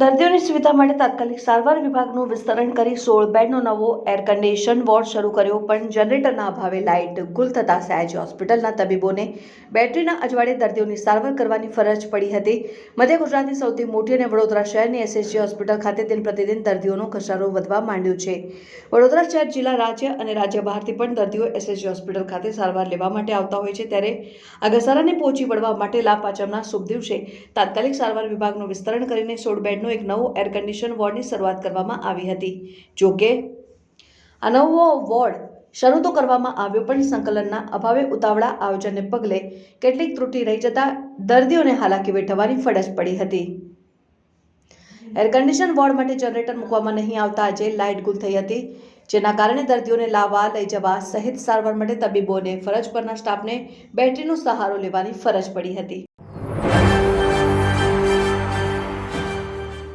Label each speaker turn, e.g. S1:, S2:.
S1: દર્દીઓની સુવિધા માટે તાત્કાલિક સારવાર વિભાગનું વિસ્તરણ કરી સોળ બેડનો નવો એર કન્ડિશન વોર્ડ શરૂ કર્યો, પણ જનરેટરના અભાવે લાઇટ ગુલ થતાં સયાજી હોસ્પિટલના તબીબોને બેટરીના અજવાળે દર્દીઓની સારવાર કરવાની ફરજ પડી હતી. મધ્ય ગુજરાતની સૌથી મોટી અને વડોદરા શહેરની એસએસજી હોસ્પિટલ ખાતે દિન પ્રતિદિન દર્દીઓનો ઘસારો વધવા માંડ્યો છે. વડોદરા શહેર જિલ્લા રાજ્ય અને રાજ્ય બહારથી પણ દર્દીઓ એસએસજી હોસ્પિટલ ખાતે સારવાર લેવા માટે આવતા હોય છે. ત્યારે આ ઘસારાને પહોંચી વળવા માટે લાભ પાચમના શુભ દિવસે તાત્કાલિક સારવાર વિભાગનું વિસ્તરણ કરીને સોળ બેડનો એક નવું એર વોર્ડની શરૂઆત કરવામાં આવી હતી. જો આ નવો વોર્ડ શરૂ તો કરવામાં આવ્યો, પણ સંકલનના અભાવે ઉતાવળા આયોજનને પગલે કેટલીક ત્રુટિ રહી જતા દર્દીઓને હાલાકી વેઠવાની ફરજ પડી હતી. એર કન્ડિશન વોર્ડ માટે જનરેટર મૂકવામાં નહીં આવતા આજે લાઇટ ગુલ થઈ હતી, જેના કારણે દર્દીઓને લાવવા લઈ જવા સહિત સારવાર માટે તબીબોને, ફરજ પરના સ્ટાફને બેટરીનો સહારો લેવાની ફરજ પડી હતી.